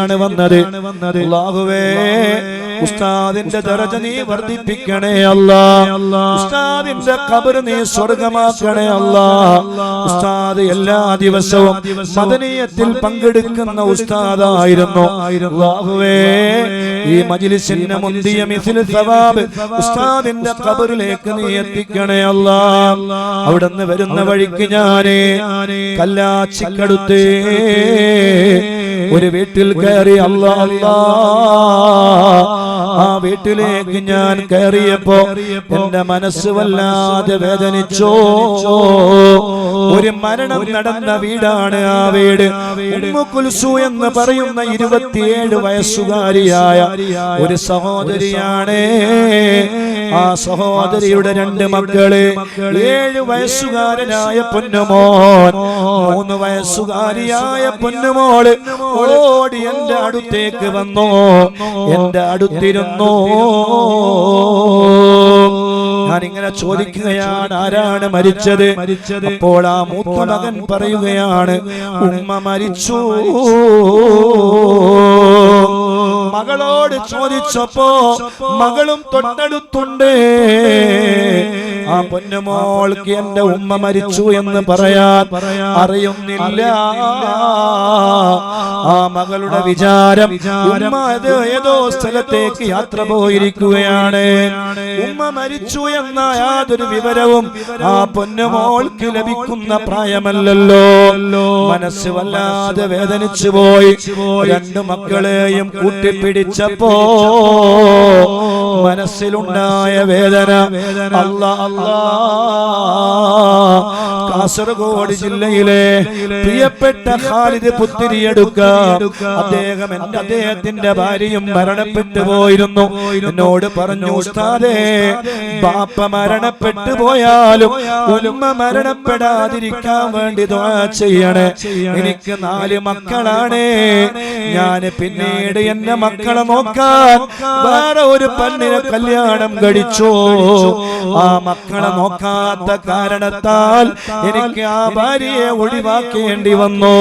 ആണ് വന്നത്. അല്ലാഹുവേ ഉസ്താദിന്റെ ദറജ നീ വർദ്ധിപ്പിക്കണേ അല്ലാ. ഉസ്താദിന്റെ ഖബർ നീ സ്വർഗമാക്കണേ അല്ലാ. ഉസ്താദ് എല്ലാ ദിവസവും മദനീയത്തിൽ പങ്കെടുക്കുന്ന ഉസ്താദായിരുന്നു. അല്ലാഹുവേ ഈ മജ്ലിസിന്റെ മുന്തിയ മിസിൽ സവാബ് ഉസ്താദിന്റെ ഖബറിലേക്ക് നീ എത്തിക്കണേ അല്ലാ. അവിടുന്ന് വരുന്ന വഴിക്ക് ഞാൻ കല്ലാച്ചിക്കടുത്ത് ഒരു വീട്ടിൽ കയറി അല്ലാ ആ വീട്ടിലേക്ക് ഞാൻ കയറിയപ്പോ എന്റെ മനസ്സ് വല്ലാതെ വേദനിച്ചോ. ഒരു മരണം നടന്ന വീടാണ് ആ വീട്. ഉമ്മു കുൽസു എന്ന് പറയുന്ന ഇരുപത്തിയേഴ് വയസ്സുകാരിയായ ഒരു സഹോദരിയാണ്. ആ സഹോദരിയുടെ രണ്ട് മക്കൾ. ഏഴ് വയസ്സുകാരനായ പൊന്നുമോൻ. മൂന്ന് വയസ്സുകാരിയായ പൊന്നുമോൾ ഓടി എന്റെ അടുത്തേക്ക് വന്നു. എന്റെ അടുത്തിരുന്നു. ഞാൻ ഇങ്ങനെ ചോദിക്കുകയാണ് ആരാണ് മരിച്ചത്? അപ്പോൾ ആ മൂത്ത മകൻ പറയുകയാണ് ഉമ്മ മരിച്ചു. മകളോട് ചോദിച്ചപ്പോ മകളും തൊട്ടടുത്തുണ്ട്. ആ പൊന്നുമോൾക്ക് എന്റെ ഉമ്മ മരിച്ചു എന്ന് പറയാൻ അറിയുന്നില്ല. ആ മകളുടെ വിചാരം ഉമ്മ ഏതോ സ്ഥലത്തേക്ക് യാത്ര പോയിരിക്കുകയാണ്. ഉമ്മ മരിച്ചു എന്ന യാതൊരു വിവരവും ആ പൊന്നുമോൾക്ക് ലഭിക്കുന്ന പ്രായമല്ലല്ലോ. മനസ്സ് വല്ലാതെ വേദനിച്ചു പോയി. രണ്ടു മക്കളെയും കൂട്ടിപ്പിടിച്ചപ്പോ മനസ്സിലുണ്ടായ വേദന. അല്ല അല്ലാ കാസർഗോഡ് ജില്ലയിലെ പ്രിയപ്പെട്ട ഖാലിദ് പുത്തിരിയെടുക്ക. അദ്ദേഹം എന്റെ അദ്ദേഹത്തിന്റെ ഭാര്യയും മരണപ്പെട്ടു പോയിരുന്നു. എന്നോട് പറഞ്ഞു ഉസ്താദേ ബാപ്പ മരണപ്പെട്ടു പോയാലും ഉമ്മ മരണപ്പെടാതിരിക്കാൻ വേണ്ടി ചെയ്യണേ. എനിക്ക് നാല് മക്കളാണ്. ഞാൻ പിന്നീട് എന്റെ മക്കളെ നോക്കാൻ വേറെ ഒരു പെണ്ണിനെ കല്യാണം കഴിച്ചു? ആ മക്കളെ നോക്കാത്ത കാരണത്താൽ എനിക്ക് ആ ഭാര്യയെ ഒഴിവാക്കേണ്ടി വന്നു.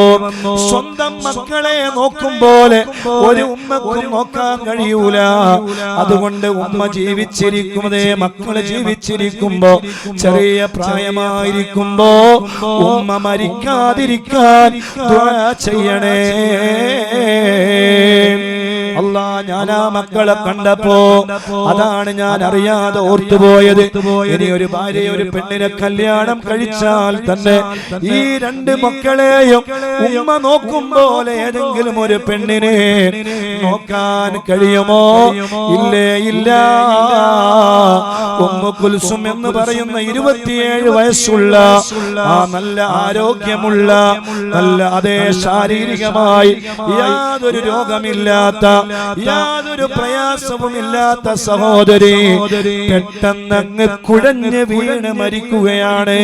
സ്വന്തം മക്കളെ നോക്കും പോലെ ഒരു ഉമ്മക്കും നോക്കാൻ കഴിയൂല. അതുകൊണ്ട് ഉമ്മ ജീവിച്ചിരിക്കുന്നതേ മക്കൾ ജീവിച്ചിരിക്കുമ്പോ ചെറിയ പ്രായമായിരിക്കുമ്പോ ഉമ്മ മരിക്കാതിരിക്കാൻ ചെയ്യണേ. അല്ലാ ഞാൻ ആ മക്കളെ കണ്ടപ്പോ അതാണ് ഞാൻ അറിയാതെ ഓർത്തുപോയത് ഇനി ഒരു ഭാര്യ ഒരു പെണ്ണിനെ കല്യാണം കഴിച്ചാൽ തന്നെ ഈ രണ്ട് മക്കളെയും ഉമ്മ നോക്കും പോലെ ഏതെങ്കിലും ഒരു പെണ്ണിനെ നോക്കാൻ കഴിയുമോ? ഇല്ലേ ഇല്ല. ഉമ്മ കുൽസും എന്ന് പറയുന്ന ഇരുപത്തിയേഴ് വയസ്സുള്ള ആ നല്ല ആരോഗ്യമുള്ള നല്ല അതേ ശാരീരികമായി യാതൊരു രോഗമില്ലാത്ത യാതൊരു പ്രയാസവുമില്ലാത്ത സഹോദരി പെട്ടെന്നങ്ങ് കുഴഞ്ഞ് വീണ് മരിക്കുകയാണ്.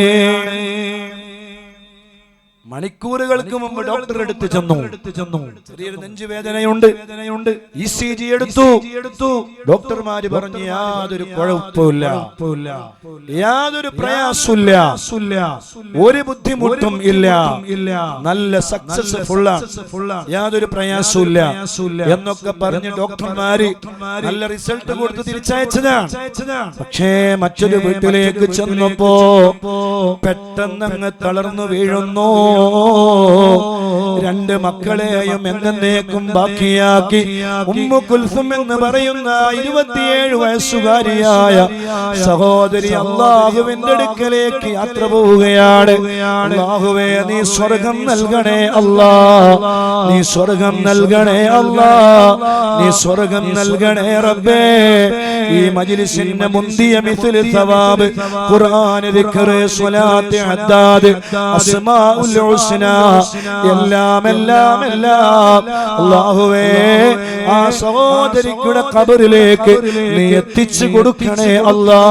മണിക്കൂറുകൾക്ക് മുമ്പ് ഡോക്ടർ എടുത്ത് ചെന്നു. ചെന്നു. ചെറിയൊരു നെഞ്ചുവേദനയുണ്ട് വേദനയുണ്ട്. ഇ സി ജി എടുത്തു. എടുത്തു. ഡോക്ടർമാര് പറഞ്ഞു യാതൊരു കുഴപ്പമില്ല യാതൊരു പ്രയാസമില്ല ഒരു ബുദ്ധിമുട്ടും ഇല്ല. ഇല്ല. നല്ല സക്സസ് ഫുള്ള യാതൊരു പ്രയാസമില്ല എന്നൊക്കെ പറഞ്ഞ് ഡോക്ടർമാര് നല്ല റിസൾട്ട് കൊടുത്ത് തിരിച്ചയച്ചതാണ്. പക്ഷേ മറ്റൊരു വീട്ടിലേക്ക് ചെന്നപ്പോ പെട്ടെന്ന് അങ്ങ് തളർന്നു വീഴുന്നു. രണ്ട് മക്കളെയും എന്നേക്കും ബാക്കിയാക്കി. ഉമ്മു കുൽസും എന്ന് പറയുന്ന ഇരുപത്തിയേഴ് വയസ്സുകാരിയായ സഹോദരി അള്ളാഹുവിന്റെ അടുക്കലേക്ക് യാത്ര പോവുകയാണ്. അള്ളാഹുവേ നീ സ്വർഗം നൽകണേ അല്ലാ നീ സ്വർഗം നൽകണേ അല്ലാ നീ സ്വർഗം നൽകണേ റബ്ബേ. ഈ മജിലിസിന്റെ മുന്തിയ മിസിൽ സവാബ് ഖുർആൻ ദിക്ർ സ്വലാത്ത് അദ്ദാദ് അസ്മാഉൽ എല്ലാം എല്ലാം എല്ലാം അല്ലാഹുവേ ആ സഹോദരിക്കുടെ കബറിലേക്ക് നീ എത്തിച്ചു കൊടുക്കണേ അല്ലാ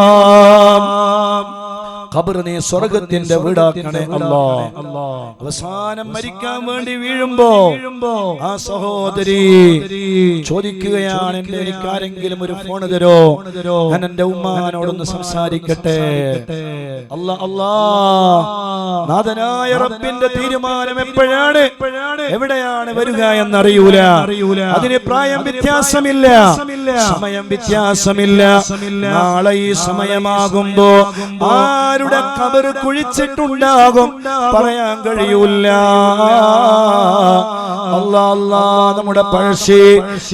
ഖബർ നീ സ്വർഗത്തിന്റെ വീടാക്കണേ അല്ലാ. അവസാനം മരിക്കാൻ വേണ്ടി വീഴുമ്പോ ആ സഹോദരി ചോദിക്കുകയാണ് എന്റെ എനിക്ക് ആരെങ്കിലും ഒരു ഫോൺ തരോ? ഞാൻ എന്റെ ഉമ്മാനോടൊന്ന് സംസാരിക്കട്ടെ. അല്ല അല്ലാ. നാഥനായ റബ്ബിന്റെ തീരുമാനം എപ്പോഴാണ്? എവിടെയാണ് വരിക എന്നറിയൂല. അതിന് പ്രായം വ്യത്യാസമില്ല. സമയം വ്യത്യാസമില്ല. നാളെ ഈ സമയമാകുമ്പോ ആരുടെ കബറ് കുഴിച്ചിട്ടുണ്ടാകും. പറയാൻ കഴിയൂല. അല്ലാ അല്ലാ നമ്മുടെ പഴശ്ശി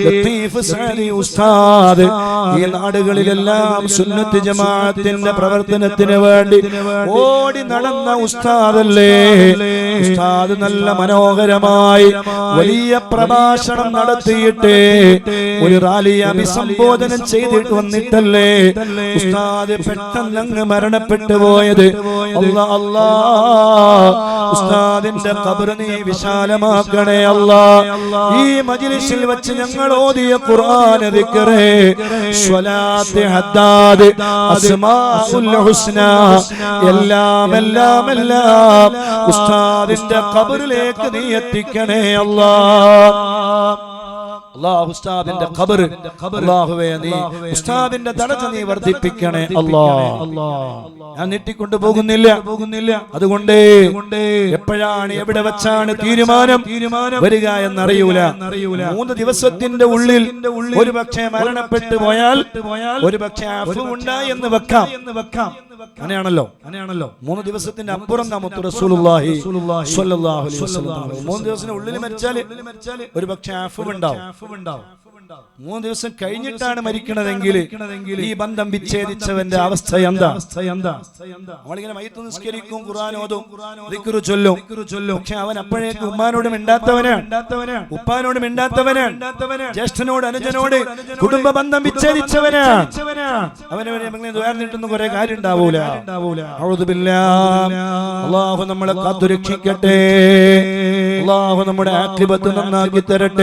ലത്തീഫ് സാലി ഉസ്താദ് ഈ നാടുകളിലെല്ലാം സുന്നത്ത് ജമാഅത്തിന്റെ പ്രവർത്തനത്തിന് വേണ്ടി ഓടി നടന്ന ഉസ്താദല്ലേ? ഉസ്താദ് നല്ല മനോഹരമായി വലിയ പ്രഭാഷണം നടത്തിയിട്ട് ഒരു റാലി അഭിസംബോധന ചെയ്തിട്ട് വന്നിട്ടല്ലേ? ഉസ്താദ് പെട്ടെന്ന് അങ്ങ് മരണപ്പെട്ടു പോയത്. അല്ലാ അല്ലാ ഉസ്താദിന്റെ കബറിനെ വിശാലമാക്കണേ. അല്ലാ ഈ മജ്ലിസിൽ വെച്ച് ഞങ്ങൾ ഓതിയ ഖുർആൻ ദിക്റേ സ്വലാത്ത് ഹദ്ദാദ് അസ്മാഉൽ ഹുസ്ന എല്ലാം എല്ലാം എല്ലാം ഉസ്താദിന്റെ ഖബറിലേക്ക് നീ എത്തിക്കണേ അല്ലാ. അല്ലാഹു ഉസ്താദിന്റെ ഖബർ അല്ലാഹുവേ നീ ഉസ്താദിന്റെ ദരജ നീ വർദ്ധിപ്പിക്കണേ അല്ലാ. ഞാൻ നീട്ടിക്കൊണ്ടു പോകുന്നില്ല. പോകുന്നില്ല അതുകൊണ്ട് എപ്പോഴാണ് എവിടെ വെച്ചാണ് തീരുമാനം? തീരുമാനം? വരിക എന്നറിയൂല. മൂന്ന് ദിവസത്തിന്റെ ഉള്ളിൽ ഒരു പക്ഷേ മരണപ്പെട്ടു പോയാൽ ഒരു പക്ഷേ ഉണ്ടായി എന്ന് വെക്കാം. എന്ന് വെക്കാം. അങ്ങനെയാണല്ലോ അങ്ങനെയാണല്ലോ. മൂന്ന് ദിവസത്തിന്റെ അപ്പുറം നമുക്ക് റസൂലുള്ളാഹി സ്വല്ലല്ലാഹു അലൈഹി വസല്ലം മൂന്ന് ദിവസത്തിന്റെ ഉള്ളിൽ മരിച്ചാൽ ഒരു പക്ഷേ ആഫു ഉണ്ടാവും മൂന്ന് ദിവസം കഴിഞ്ഞിട്ടാണ് മരിക്കണതെങ്കിൽ ഈ ബന്ധം വിച്ഛേദിച്ചവന്റെ അവസ്ഥ എന്താ? നമ്മളിങ്ങനെ മയത്ത് നിസ്കരിക്കും ഖുർആൻ ഓതും ദിക്റ് ചൊല്ലും. ചൊല്ലും. പക്ഷെ അവൻ അപ്പോഴേക്ക് ഉമ്മാനോട് മിണ്ടാത്തവനാണ്. ഉപ്പാനോട് മിണ്ടാത്തവനാണ്. ജ്യേഷ്ഠനോട് അനുജനോട് കുടുംബ ബന്ധം വിച്ഛേദിച്ചവനാണ്. അവനെ ഉയർന്നിട്ടൊന്നും കുറെ കാര്യം ഉണ്ടാവൂല. അള്ളാഹു നമ്മളെ കാത്തുരക്ഷിക്കട്ടെ. അള്ളാഹു നമ്മുടെ ആക്ലിപത്ത് നന്നാക്കി തരട്ടെ.